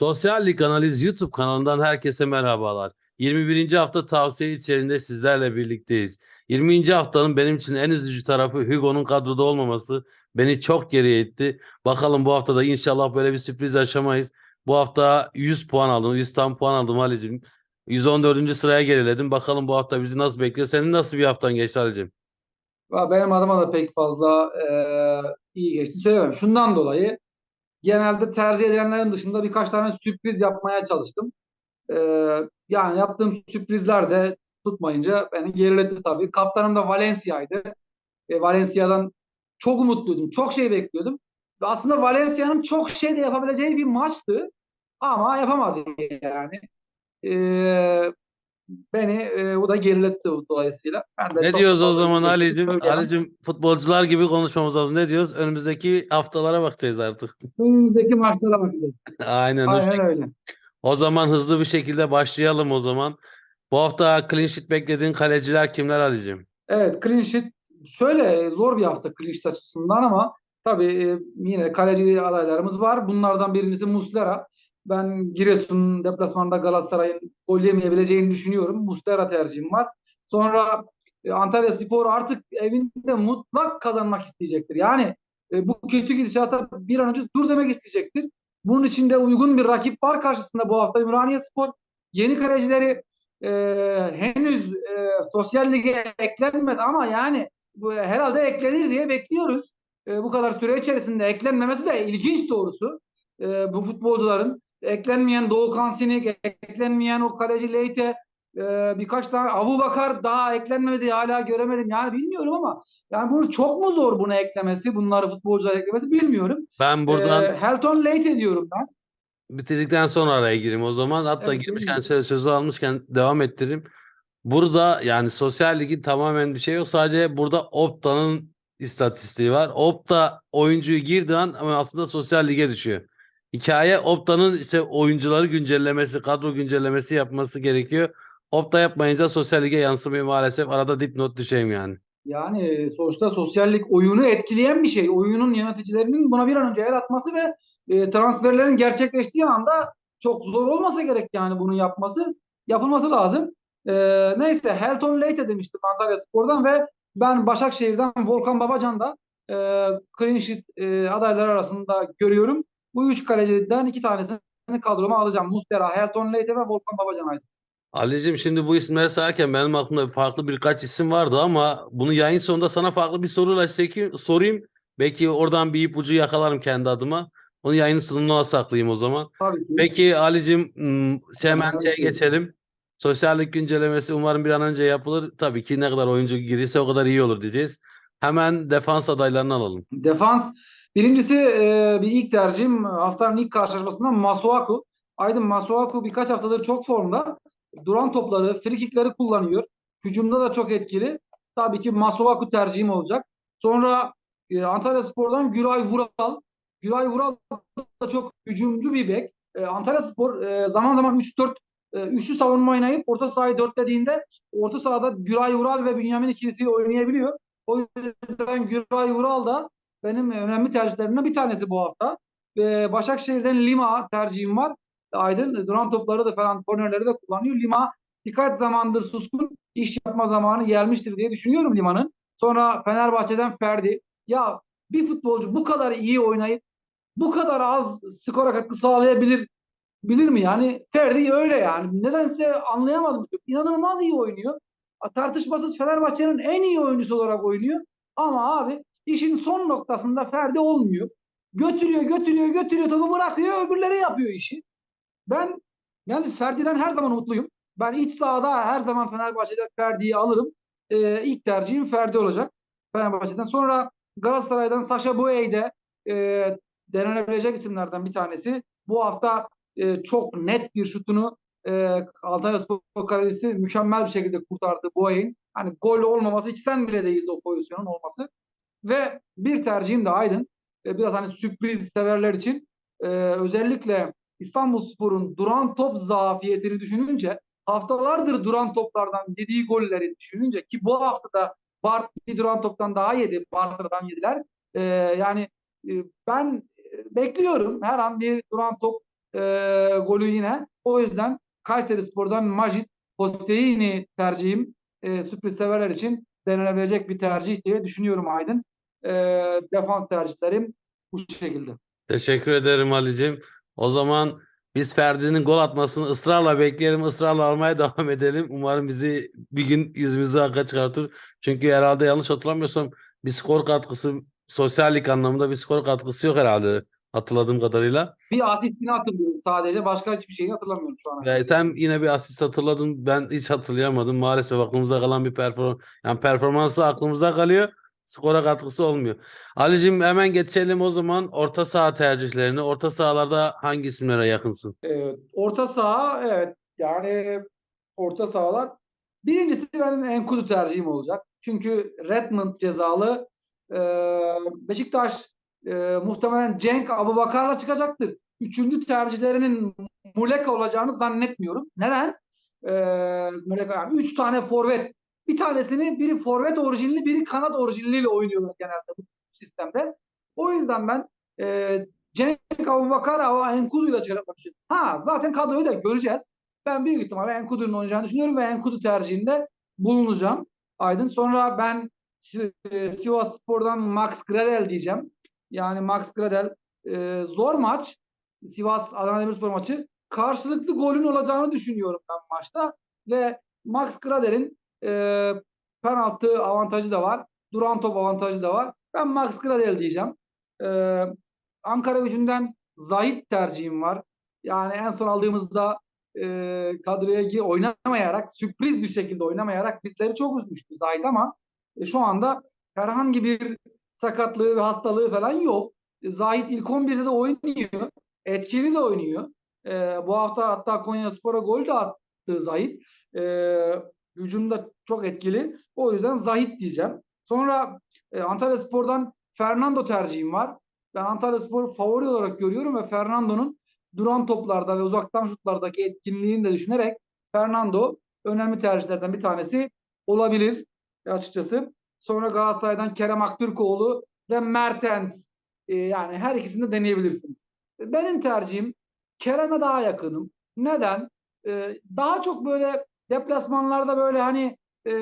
Sosyal Lig Analiz YouTube kanalından herkese merhabalar. 21. hafta tavsiye içerisinde sizlerle birlikteyiz. 20. haftanın benim için en üzücü tarafı Hugo'nun kadroda olmaması beni çok geriye itti. Bakalım bu haftada inşallah böyle bir sürpriz yaşamayız. Bu hafta 100 puan aldım. 100 tam puan aldım Ali'cim. 114. sıraya geriledim. Bakalım bu hafta bizi nasıl bekliyor? Senin nasıl bir haftan geçti Ali'cim? Va- Benim adıma da pek fazla eee, iyi geçti söylemem. Şundan dolayı genelde tercih edilenlerin dışında birkaç tane sürpriz yapmaya çalıştım. Eee, yani yaptığım sürprizler de tutmayınca beni geriledi tabii. Kaptanım da Valencia'ydı. E, Valencia'dan çok umutluydum. Çok şey bekliyordum. Ve aslında Valencia'nın çok şey de yapabileceği bir maçtı. Ama yapamadı yani. Eee, beni e, o da geriletti dolayısıyla. Ben de Ne diyoruz o zaman Ali'cim? Ali'cim futbolcular gibi konuşmamız lazım. Ne diyoruz? Önümüzdeki haftalara bakacağız artık. Önümüzdeki maçlara bakacağız. Aynen Aynen öyle. O zaman hızlı bir şekilde başlayalım o zaman. Bu hafta clean sheet beklediğin kaleciler kimler Ali'cim? Evet clean sheet şöyle zor bir hafta clean sheet açısından ama tabii e, yine kaleci adaylarımız var. Bunlardan birincisi Muslera. Ben Giresun deplasmanında Galatasaray'ın gol yemeyebileceğini düşünüyorum. Muslera tercihim var. Sonra e, Antalya Spor artık evinde mutlak kazanmak isteyecektir. Yani e, bu kötü gidişata bir an önce dur demek isteyecektir. Bunun için de uygun bir rakip var karşısında bu hafta Ümraniye Spor. Yeni kalecileri e, henüz e, sosyal lige eklenmedi ama yani bu herhalde eklenir diye bekliyoruz. E, bu kadar süre içerisinde eklenmemesi de ilginç doğrusu. E, bu futbolcuların eklenmeyen Doğukan Sinik, eklenmeyen o kaleci Leyte, e, birkaç tane Abu Bakar daha eklenmedi hala göremedim. Yani bilmiyorum ama yani bu çok mu zor bunu eklemesi, bunları futbolcular eklemesi bilmiyorum. Ben buradan E, Helton Leyte diyorum ben. bitirdikten sonra araya gireyim o zaman. Hatta Evet, girmişken şöyle sözü almışken devam ettireyim. Burada yani sosyal ligin tamamen bir şey yok. Sadece burada Opta'nın istatistiği var. Opta oyuncuyu girdiği an ama aslında sosyal lige düşüyor. Hikaye Opta'nın işte oyuncuları güncellemesi, kadro güncellemesi yapması gerekiyor. Opta yapmayınca sosyal lige yansımıyor maalesef. Arada dipnot düşeyim yani. Yani sonuçta sosyallik oyunu etkileyen bir şey. Oyunun yöneticilerinin buna bir an önce el atması ve e, transferlerin gerçekleştiği anda çok zor olmasa gerek yani bunu yapması. Yapılması lazım. E, neyse Helton Leite demiştim Antalya Spor'dan ve ben Başakşehir'den Volkan Babacan da e, clean sheet e, adayları arasında görüyorum. Bu üç kaleciden iki tanesini kadroma alacağım. Muslera, Helton Leite ve Volkan Babacan. Ali'cim şimdi bu isimleri sayarken benim aklımda farklı birkaç isim vardı ama bunu yayın sonunda sana farklı bir soruyla seki- sorayım. Belki oradan bir ipucu yakalarım kendi adıma. Onu yayının sonuna saklayayım o zaman. Tabii ki. Peki Ali'cim hmm, şeye ki. geçelim. Sosyallik güncellemesi umarım bir an önce yapılır. Tabii ki ne kadar oyuncu girirse o kadar iyi olur diyeceğiz. Hemen defans adaylarını alalım. Defans. Birincisi e, bir ilk tercihim haftanın ilk karşılaşmasında Masuaku. Aydın Masuaku birkaç haftadır çok formda. Duran topları, frikikleri kullanıyor. Hücumda da çok etkili. Tabii ki Masuaku tercihim olacak. Sonra e, Antalya Spor'dan Güray Vural. Güray Vural da çok hücumcu bir bek. E, Antalya Spor e, zaman zaman 3-4 e, üçlü savunma oynayıp orta sahayı dörtlediğinde orta sahada Güray Vural ve Bünyamin ikilisiyle oynayabiliyor. O yüzden Güray Vural da benim önemli tercihlerimden bir tanesi bu hafta. Ee, Başakşehir'den Lima tercihim var. Aydın duran topları da falan kornerleri de kullanıyor. Lima birkaç zamandır suskun iş yapma zamanı gelmiştir diye düşünüyorum Lima'nın. Sonra Fenerbahçe'den Ferdi. Ya bir futbolcu bu kadar iyi oynayıp bu kadar az skora katkı sağlayabilir bilir mi? Yani Ferdi öyle yani. Nedense anlayamadım. İnanılmaz iyi oynuyor. Tartışmasız Fenerbahçe'nin en iyi oyuncusu olarak oynuyor. Ama abi işin son noktasında Ferdi olmuyor. Götürüyor, götürüyor, götürüyor, topu bırakıyor, öbürleri yapıyor işi. Ben yani Ferdi'den her zaman mutluyum. Ben iç sahada her zaman Fenerbahçe'de Ferdi'yi alırım. Ee, ilk tercihim Ferdi olacak. Fenerbahçe'den. Sonra Galatasaray'dan Saşa Boey de e, denenebilecek isimlerden bir tanesi. Bu hafta e, çok net bir şutunu e, Antalya Spor mükemmel bir şekilde kurtardı Boey'in. Hani gol olmaması içten bile değildi o pozisyonun olması. Ve bir tercihim de Aydın. E, biraz hani sürpriz severler için e, özellikle İstanbulspor'un duran top zafiyetini düşününce haftalardır duran toplardan yediği golleri düşününce ki bu hafta da Bart bir duran toptan daha yedi. Bartır'dan yediler. E, yani e, ben e, bekliyorum her an bir duran top e, golü yine. O yüzden Kayserispor'dan Majid Hosseini tercihim e, sürpriz severler için denenebilecek bir tercih diye düşünüyorum Aydın. E, defans tercihlerim bu şekilde. Teşekkür ederim Ali'cim. O zaman biz Ferdi'nin gol atmasını ısrarla bekleyelim, ısrarla almaya devam edelim. Umarım bizi bir gün yüzümüzü hakka çıkartır. Çünkü herhalde yanlış hatırlamıyorsam bir skor katkısı, sosyallik anlamında bir skor katkısı yok herhalde hatırladığım kadarıyla. Bir asistini hatırlıyorum sadece. Başka hiçbir şeyini hatırlamıyorum şu an. Ve sen yine bir asist hatırladın. Ben hiç hatırlayamadım. Maalesef aklımızda kalan bir performans. Yani performansı aklımızda kalıyor. Skora katkısı olmuyor. Ali'cim hemen geçelim o zaman orta saha tercihlerini. Orta sahalarda hangi isimlere yakınsın? Evet, orta saha evet yani orta sahalar birincisi benim Enkudu tercihim olacak. Çünkü Redmond cezalı Beşiktaş e, muhtemelen Cenk Abubakar'la çıkacaktır. Üçüncü tercihlerinin Muleka olacağını zannetmiyorum. Neden? E, Muleka yani üç tane forvet. Bir tanesini biri forvet orijinli biri kanat orijinliyle oynuyorlar genelde bu sistemde. O yüzden ben e, Cenk Abubakar ama Enkudu'yla çıkartmak için. Ha zaten kadroyu da göreceğiz. Ben büyük ihtimalle Enkudu'nun oynayacağını düşünüyorum ve Enkudu tercihinde bulunacağım. Aydın. Sonra ben e, Sivas Spor'dan Max Gradel diyeceğim. Yani Max Gradel e, zor maç. Sivas Adana Demirspor maçı. Karşılıklı golün olacağını düşünüyorum ben maçta. Ve Max Gradel'in e, penaltı avantajı da var. Duran top avantajı da var. Ben Max Gradel diyeceğim. E, Ankara gücünden Zahit tercihim var. Yani en son aldığımızda e, kadroya oynamayarak, sürpriz bir şekilde oynamayarak bizleri çok üzmüştü Zahit ama e, şu anda herhangi bir sakatlığı ve hastalığı falan yok. E, Zahit ilk 11'de de oynuyor. Etkili de oynuyor. E, bu hafta hatta Konyaspor'a gol de attı Zahit. E, hücumda çok etkili. O yüzden Zahit diyeceğim. Sonra e, Antalya Spor'dan Fernando tercihim var. Ben Antalya Spor'u favori olarak görüyorum ve Fernando'nun duran toplarda ve uzaktan şutlardaki etkinliğini de düşünerek Fernando önemli tercihlerden bir tanesi olabilir açıkçası. Sonra Galatasaray'dan Kerem Aktürkoğlu ve Mertens. Ee, yani her ikisini de deneyebilirsiniz. Benim tercihim Kerem'e daha yakınım. Neden? Ee, daha çok böyle deplasmanlarda böyle hani e,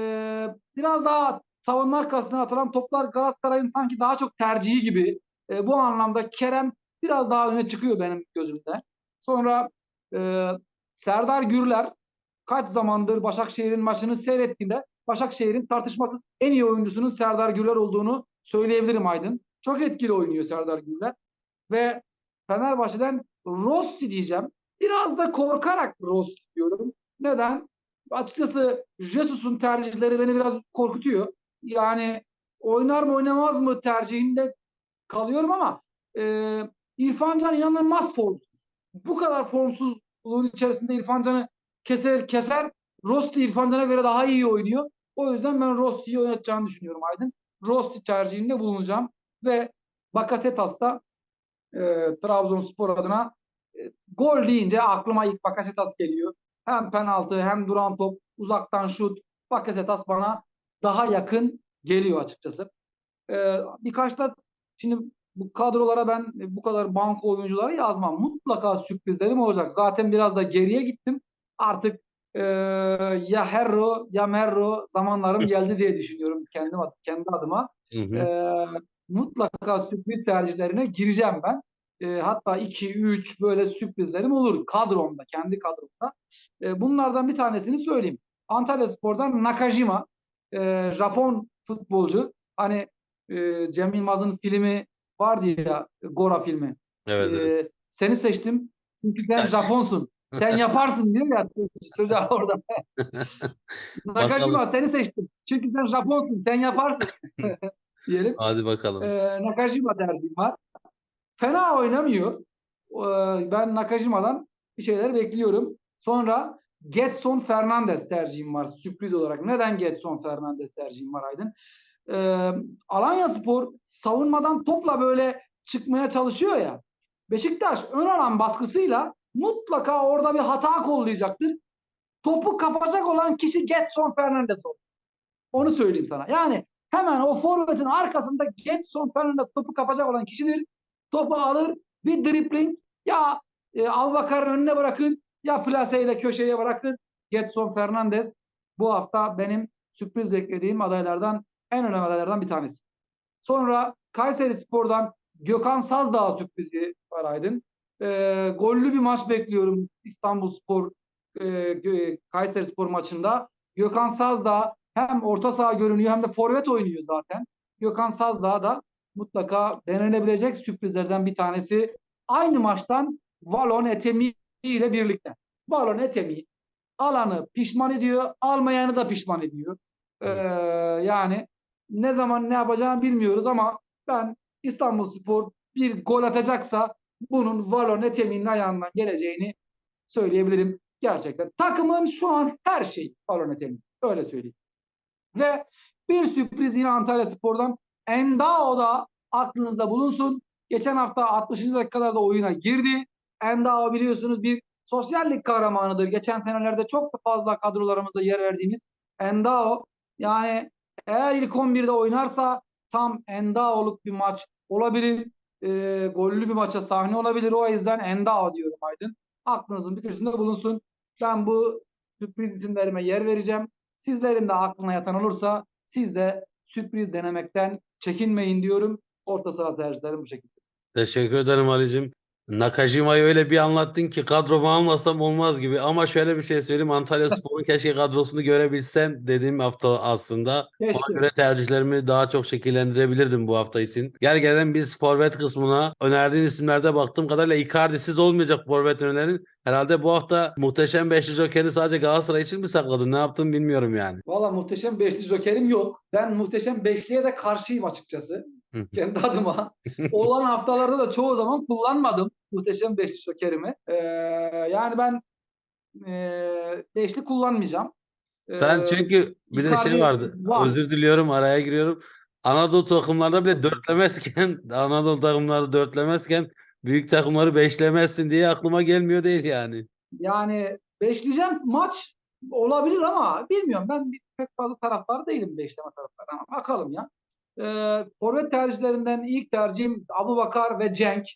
biraz daha savunma arkasına atılan toplar Galatasaray'ın sanki daha çok tercihi gibi. E, bu anlamda Kerem biraz daha öne çıkıyor benim gözümde. Sonra e, Serdar Gürler kaç zamandır Başakşehir'in maçını seyrettiğinde Başakşehir'in tartışmasız en iyi oyuncusunun Serdar Gürler olduğunu söyleyebilirim Aydın. Çok etkili oynuyor Serdar Gürler. Ve Fenerbahçe'den Rossi diyeceğim. Biraz da korkarak Rossi diyorum. Neden? Açıkçası Jesus'un tercihleri beni biraz korkutuyor. Yani oynar mı oynamaz mı tercihinde kalıyorum ama e, İrfan Can inanılmaz formsuz. Bu kadar formsuzluğun içerisinde İrfan Can'ı keser keser. Rossi İrfan Can'a göre daha iyi oynuyor. O yüzden ben Rossi'yi oynatacağını düşünüyorum Aydın. Rossi tercihinde bulunacağım. Ve Bakasetas da e, Trabzonspor adına e, gol deyince aklıma ilk Bakasetas geliyor. Hem penaltı hem duran top uzaktan şut. Bakasetas bana daha yakın geliyor açıkçası. E, birkaç da şimdi bu kadrolara ben bu kadar banko oyuncuları yazmam. Mutlaka sürprizlerim olacak. Zaten biraz da geriye gittim. Artık e, ya Herro ya Merro zamanlarım geldi diye düşünüyorum kendim kendi adıma. Hı hı. E, mutlaka sürpriz tercihlerine gireceğim ben. E, hatta 2 3 böyle sürprizlerim olur kadromda, kendi kadromda. E, bunlardan bir tanesini söyleyeyim. Antalya Spor'dan Nakajima e, Japon futbolcu. Hani e, Cem Yılmaz'ın filmi vardı ya Gora filmi. Evet, evet. Ee, seni seçtim çünkü sen Japonsun. Sen yaparsın diyor ya çocuğa orada. Nakajima seni seçtim. Çünkü sen Japonsun. Sen yaparsın. diyelim. Hadi bakalım. Ee, Nakajima tercihim var. Fena oynamıyor. Ee, ben Nakajima'dan bir şeyler bekliyorum. Sonra Getson Fernandez tercihim var sürpriz olarak. Neden Getson Fernandez tercihim var Aydın? Ee, Alanya Spor savunmadan topla böyle çıkmaya çalışıyor ya. Beşiktaş ön alan baskısıyla mutlaka orada bir hata kollayacaktır. Topu kapacak olan kişi Getson Fernandez olur. Onu söyleyeyim sana. Yani hemen o forvetin arkasında Getson Fernandez topu kapacak olan kişidir. Topu alır bir dribling ya E, Abubakar'ın önüne bırakın ya plaseyle köşeye bırakın. Getson Fernandez bu hafta benim sürpriz beklediğim adaylardan en önemli adaylardan bir tanesi. Sonra Kayseri Spor'dan Gökhan Sazdağ sürprizi var Aydın. E, gollü bir maç bekliyorum İstanbul Spor e, Kayseri Spor maçında. Gökhan Sazdağ hem orta saha görünüyor hem de forvet oynuyor zaten. Gökhan Sazdağ da mutlaka denenebilecek sürprizlerden bir tanesi. Aynı maçtan Valon Etemi ile birlikte. Valon Etemi alanı pişman ediyor, almayanı da pişman ediyor. Ee, yani ne zaman ne yapacağını bilmiyoruz ama ben İstanbulspor bir gol atacaksa bunun Valon Etemi'nin ayağından geleceğini söyleyebilirim gerçekten. Takımın şu an her şeyi Valon Etemi. Öyle söyleyeyim. Ve bir sürpriz yine Antalya Spor'dan Endao da aklınızda bulunsun. Geçen hafta 60. dakikalarda oyuna girdi. Endao biliyorsunuz bir sosyal lig kahramanıdır. Geçen senelerde çok fazla kadrolarımızda yer verdiğimiz Endao. Yani eğer ilk 11'de oynarsa tam Endao'luk bir maç olabilir. E, gollü bir maça sahne olabilir. O yüzden Endao diyorum Aydın. Aklınızın bir köşesinde bulunsun. Ben bu sürpriz isimlerime yer vereceğim. Sizlerin de aklına yatan olursa siz de sürpriz denemekten çekinmeyin diyorum. Orta saha tercihlerim bu şekilde. Teşekkür ederim Ali'cim. Nakajima'yı öyle bir anlattın ki kadromu almasam olmaz gibi. Ama şöyle bir şey söyleyeyim. Antalya Spor'un keşke kadrosunu görebilsem dediğim hafta aslında. Keşke. Ona göre tercihlerimi daha çok şekillendirebilirdim bu hafta için. Gel gelen biz forvet kısmına önerdiğin isimlerde baktığım kadarıyla Icardi'siz olmayacak forvet önerin. Herhalde bu hafta muhteşem beşli jokeri sadece Galatasaray için mi sakladın? Ne yaptın bilmiyorum yani. Valla muhteşem beşli jokerim yok. Ben muhteşem beşliye de karşıyım açıkçası. Kendi adıma. Olan haftalarda da çoğu zaman kullanmadım muhteşem beşli jokerimi. Ee, yani ben ee, beşli kullanmayacağım. Sen Ee, çünkü bir de şey vardı. var. Özür diliyorum araya giriyorum. Anadolu takımlarda bile dörtlemezken Anadolu takımları dörtlemezken büyük takımları beşlemezsin diye aklıma gelmiyor değil yani. Yani beşleyeceğim maç olabilir ama bilmiyorum. Ben pek fazla taraftar değilim beşleme taraftarı ama bakalım ya. Ee, forvet tercihlerinden ilk tercihim Abu Bakar ve Cenk.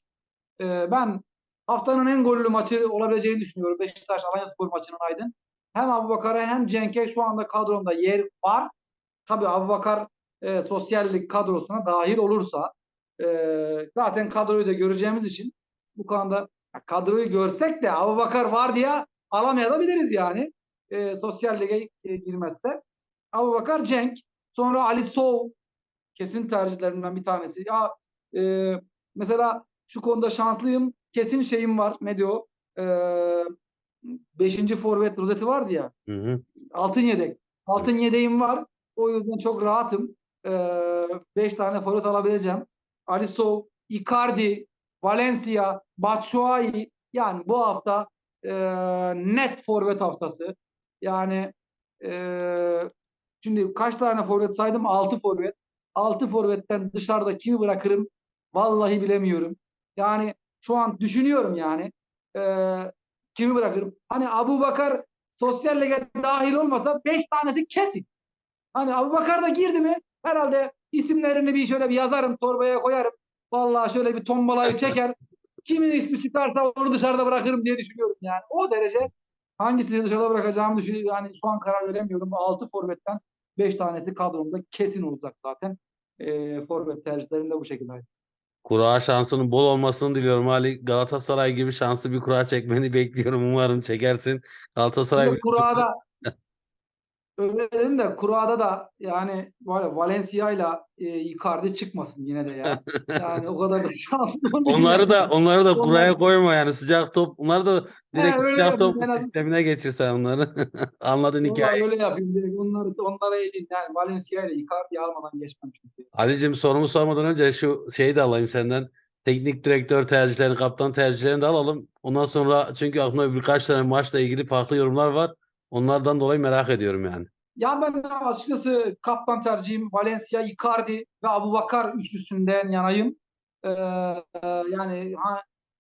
Ee, ben haftanın en gollü maçı olabileceğini düşünüyorum. Beşiktaş Alanyaspor maçının aydın. Hem Abu Bakar'a hem Cenk'e şu anda kadromda yer var. Tabii Abu Bakar e, sosyal lig kadrosuna dahil olursa e, zaten kadroyu da göreceğimiz için bu konuda kadroyu görsek de Abu Bakar var diye alamayabiliriz yani. E, sosyal lige e, girmezse. Abu Bakar Cenk. Sonra Ali Sow kesin tercihlerimden bir tanesi. Ya e, mesela şu konuda şanslıyım. Kesin şeyim var. Ne diyor? E, beşinci forvet rozeti vardı ya. Hı hı. Altın yedek. Altın yedeğim var. O yüzden çok rahatım. 5 tane forvet alabileceğim. Alisov, Icardi, Valencia, Batshuayi. Yani bu hafta e, net forvet haftası. Yani e, şimdi kaç tane forvet saydım? 6 forvet. 6 forvetten dışarıda kimi bırakırım? Vallahi bilemiyorum. Yani şu an düşünüyorum yani. E, kimi bırakırım? Hani Abu Bakar sosyal lige dahil olmasa 5 tanesi kesin. Hani Abu Bakar da girdi mi herhalde isimlerini bir şöyle bir yazarım torbaya koyarım. Vallahi şöyle bir tombalayı çeker. Kimin ismi çıkarsa onu dışarıda bırakırım diye düşünüyorum yani. O derece hangisini dışarıda bırakacağımı düşünüyorum. Yani şu an karar veremiyorum. Bu 6 forvetten 5 tanesi kadromda kesin olacak zaten. Ee, forvet tercihlerim de bu şekilde. Kura şansının bol olmasını diliyorum Ali. Galatasaray gibi şanslı bir kura çekmeni bekliyorum. Umarım çekersin. Galatasaray biliyorsun- Kura'da öyle dedin de Kura'da da yani ya Valencia ile Icardi çıkmasın yine de ya. Yani o kadar da şanslı Onları da onları da Onlar- kuraya koyma yani sıcak top. Onları da direkt öyle sıcak top sistemine geçirsen onları. Anladın Vallahi hikayeyi. öyle yapayım. Direkt onları, onlara eleyim. Yani Valencia ile Icardi almadan geçmem çünkü. Ali'cim sorumu sormadan önce şu şeyi de alayım senden. Teknik direktör tercihlerini, kaptan tercihlerini de alalım. Ondan sonra çünkü aklımda birkaç tane maçla ilgili farklı yorumlar var. Onlardan dolayı merak ediyorum yani. Ya ben açıkçası kaptan tercihim Valencia, Icardi ve Abubakar üçlüsünden yanayım. Ee, yani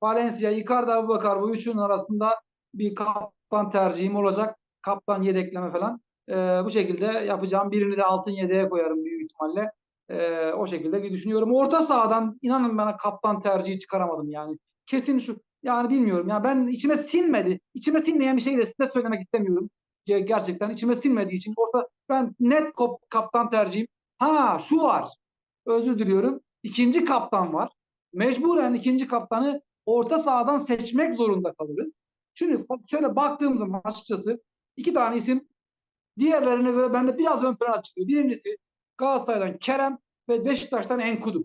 Valencia, Icardi, Abubakar bu üçünün arasında bir kaptan tercihim olacak. Kaptan yedekleme falan. Ee, bu şekilde yapacağım. Birini de altın yedeğe koyarım büyük ihtimalle. Ee, o şekilde düşünüyorum. Orta sahadan inanın bana kaptan tercihi çıkaramadım yani. Kesin şu yani bilmiyorum ya ben içime sinmedi. İçime sinmeyen bir şeyi de size söylemek istemiyorum. Ge- Gerçekten içime sinmediği için orta ben net kop- kaptan tercihim. Ha şu var. Özür diliyorum. İkinci kaptan var. Mecburen ikinci kaptanı orta sahadan seçmek zorunda kalırız. Şimdi şöyle baktığım zaman açıkçası iki tane isim diğerlerine göre bende biraz ön plana çıkıyor. Birincisi Galatasaray'dan Kerem ve Beşiktaş'tan Enkudu.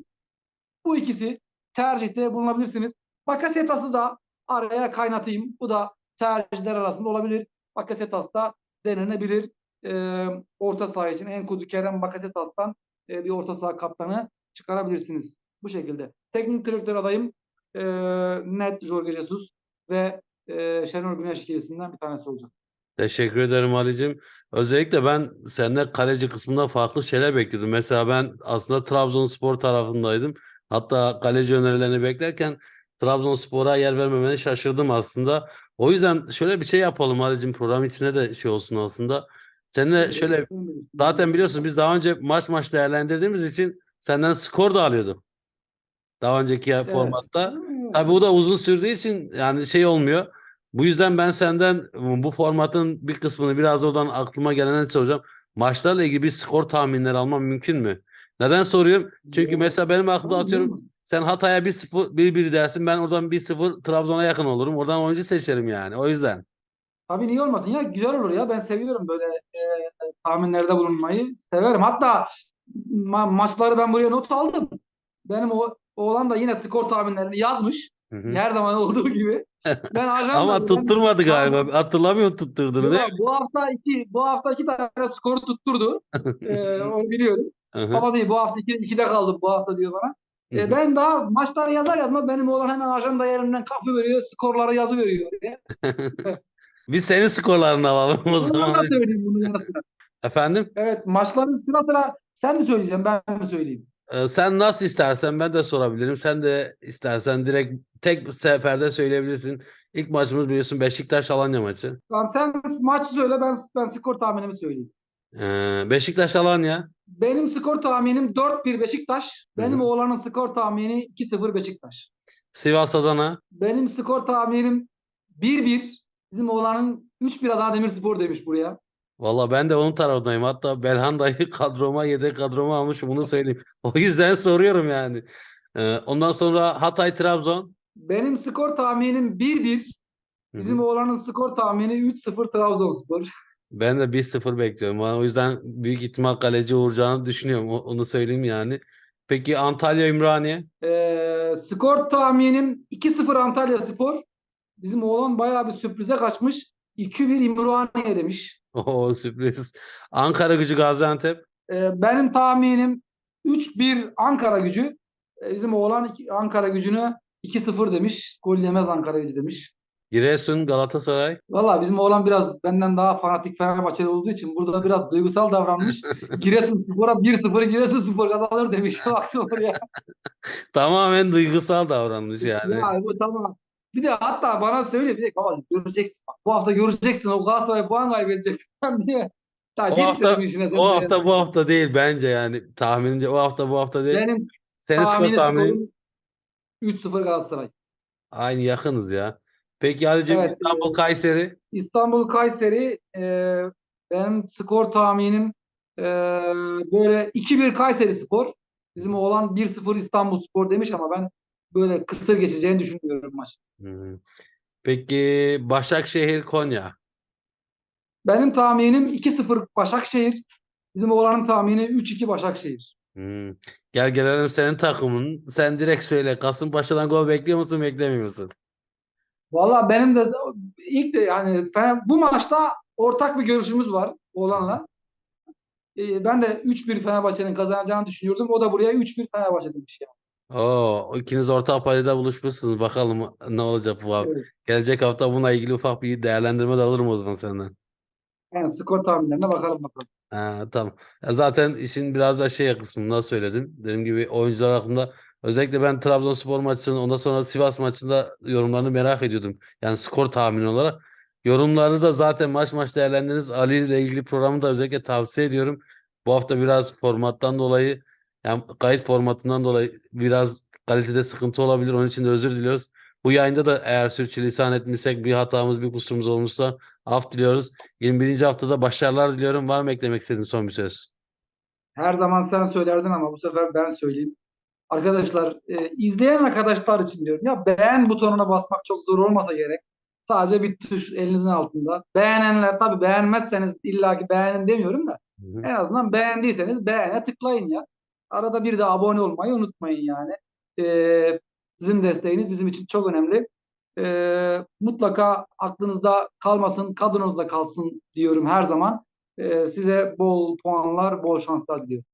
Bu ikisi tercihte bulunabilirsiniz. Bakasetas'ı da araya kaynatayım. Bu da tercihler arasında olabilir. Bakasetas da denenebilir. Ee, orta saha için Enkudu, Kerem, Bakasetas'tan e, bir orta saha kaptanı çıkarabilirsiniz. Bu şekilde. Teknik direktör adayım e, net Jorge Jesus ve e, Şenol Güneş ikilisinden bir tanesi olacak. Teşekkür ederim Ali'cim. Özellikle ben senden kaleci kısmında farklı şeyler bekliyordum. Mesela ben aslında Trabzonspor tarafındaydım. Hatta kaleci önerilerini beklerken Trabzonspor'a yer vermemene şaşırdım aslında. O yüzden şöyle bir şey yapalım Ali'cim program içine de şey olsun aslında. Seninle şöyle zaten biliyorsun biz daha önce maç maç değerlendirdiğimiz için senden skor da alıyorduk. Daha önceki Evet. formatta. Tabii bu da uzun sürdüğü için yani şey olmuyor. Bu yüzden ben senden bu formatın bir kısmını biraz oradan aklıma gelenden soracağım. Maçlarla ilgili bir skor tahminleri almam mümkün mü? Neden soruyorum? Çünkü mesela benim aklımda atıyorum. Sen Hatay'a 1-0 1-1 dersin. Ben oradan 1-0 Trabzon'a yakın olurum. Oradan oyuncu seçerim yani. O yüzden. Tabii niye olmasın ya güzel olur ya ben seviyorum böyle e, tahminlerde bulunmayı severim hatta ma- maçları ben buraya not aldım benim o oğlan da yine skor tahminlerini yazmış Hı hı. her zaman olduğu gibi ben ajan Ama tutturmadı galiba. Hatırlamıyorum tutturduğunu değil mi? bu hafta iki bu hafta iki tane skoru tutturdu e, onu biliyorum baba diyor bu hafta iki, ikide kaldım bu hafta diyor bana Hı E, hı. ben daha maçları yazar yazmaz benim oğlan hemen ajanda yerimden kapı veriyor skorları yazı veriyor Biz senin skorlarını alalım o zaman. da söyleyeyim yanı sıra. Efendim? Evet maçların sıra sıra sen mi söyleyeceksin ben mi söyleyeyim? Ee, Sen nasıl istersen ben de sorabilirim. Sen de istersen direkt tek seferde söyleyebilirsin. İlk maçımız biliyorsun Beşiktaş Alanya maçı. Tamam sen maçı söyle ben ben skor tahminimi söyleyeyim. Ee, Beşiktaş Alanya. Benim skor tahminim 4-1 Beşiktaş. Benim Hı oğlanın skor tahmini 2-0 Beşiktaş. Sivas Adana. Benim skor tahminim 1-1. Bizim oğlanın 3-1 Adana Demirspor demiş buraya. Valla ben de onun tarafındayım. Hatta Belhanda'yı kadroma yedek kadroma almışım bunu söyleyeyim. O yüzden soruyorum yani. Ee, ondan sonra Hatay Trabzon. Benim skor tahminim 1-1. Hı Bizim hı. oğlanın skor tahmini 3-0 Trabzonspor. Ben de 1-0 bekliyorum. O yüzden büyük ihtimal kaleci Uğurcan'ı düşünüyorum. Onu söyleyeyim yani. Peki Antalya Ümraniye. Ee, skor tahminim 2-0 Antalya Spor. Bizim oğlan bayağı bir sürprize kaçmış. 2-1 İmraniye demiş. Oo sürpriz. Ankara Gücü Gaziantep. Ee, benim tahminim 3-1 Ankara gücü. Ee, bizim oğlan Ankara gücünü 2-0 demiş. Gol yemez Ankara gücü demiş. Giresun Galatasaray. Valla bizim oğlan biraz benden daha fanatik Fenerbahçeli olduğu için burada biraz duygusal davranmış. Giresunspor'a 1-0 Giresunspor kazanır demiş. Baktım oraya. Tamamen duygusal davranmış yani. Ya bu tamam. Bir de hatta bana söylüyor. Bir de göreceksin. Bak, bu hafta göreceksin. O Galatasaray puan kaybedecek diye. Ya O hafta o hafta bu hafta değil bence yani tahminimce o hafta bu hafta değil. Benim Senin skor tahmini tahminin skorum 3-0 Galatasaray. aynı yakınız ya. Peki Ali'cim Evet, İstanbul Kayseri. İstanbul Kayseri e, benim skor tahminim e, böyle 2-1 Kayseri Spor. Bizim oğlan 1-0 İstanbul Spor demiş ama ben böyle kısır geçeceğini düşünüyorum maç. Peki Başakşehir Konya. Benim tahminim 2-0 Başakşehir. Bizim oğlanın tahmini 3-2 Başakşehir. Hı. Gel gelelim senin takımın. Sen direkt söyle. Kasımpaşa'dan gol bekliyor musun, beklemiyor musun? Valla benim de ilk de yani bu maçta ortak bir görüşümüz var oğlanla. E, ben de 3-1 Fenerbahçe'nin kazanacağını düşünüyordum. O da buraya 3-1 Fenerbahçe demiş ya. Oo, ikiniz ortak paydada buluşmuşsunuz. Bakalım ne olacak bu hafta. Evet. Gelecek hafta bununla ilgili ufak bir değerlendirme de alırım o zaman senden. Yani skor tahminlerine bakalım bakalım. Ha, tamam. Ya zaten işin biraz da şey kısmında söyledim. Dediğim gibi oyuncular hakkında özellikle ben Trabzonspor maçının ondan sonra Sivas maçında yorumlarını merak ediyordum. Yani skor tahmini olarak. Yorumları da zaten maç maç değerlendiriniz. Ali ile ilgili programı da özellikle tavsiye ediyorum. Bu hafta biraz formattan dolayı yani kayıt formatından dolayı biraz kalitede sıkıntı olabilir. Onun için de özür diliyoruz. Bu yayında da eğer sürçülisan etmişsek bir hatamız, bir kusurumuz olmuşsa af diliyoruz. 21. haftada başarılar diliyorum. Var mı eklemek istediğin son bir söz? Her zaman sen söylerdin ama bu sefer ben söyleyeyim. Arkadaşlar e, izleyen arkadaşlar için diyorum. Ya beğen butonuna basmak çok zor olmasa gerek. Sadece bir tuş elinizin altında. Beğenenler tabii beğenmezseniz illaki beğenin demiyorum da Hı hı. en azından beğendiyseniz beğene tıklayın ya. Arada bir de abone olmayı unutmayın yani. E, sizin desteğiniz bizim için çok önemli. E, mutlaka aklınızda kalmasın, kadronuzda kalsın diyorum her zaman. E, size bol puanlar, bol şanslar diliyorum.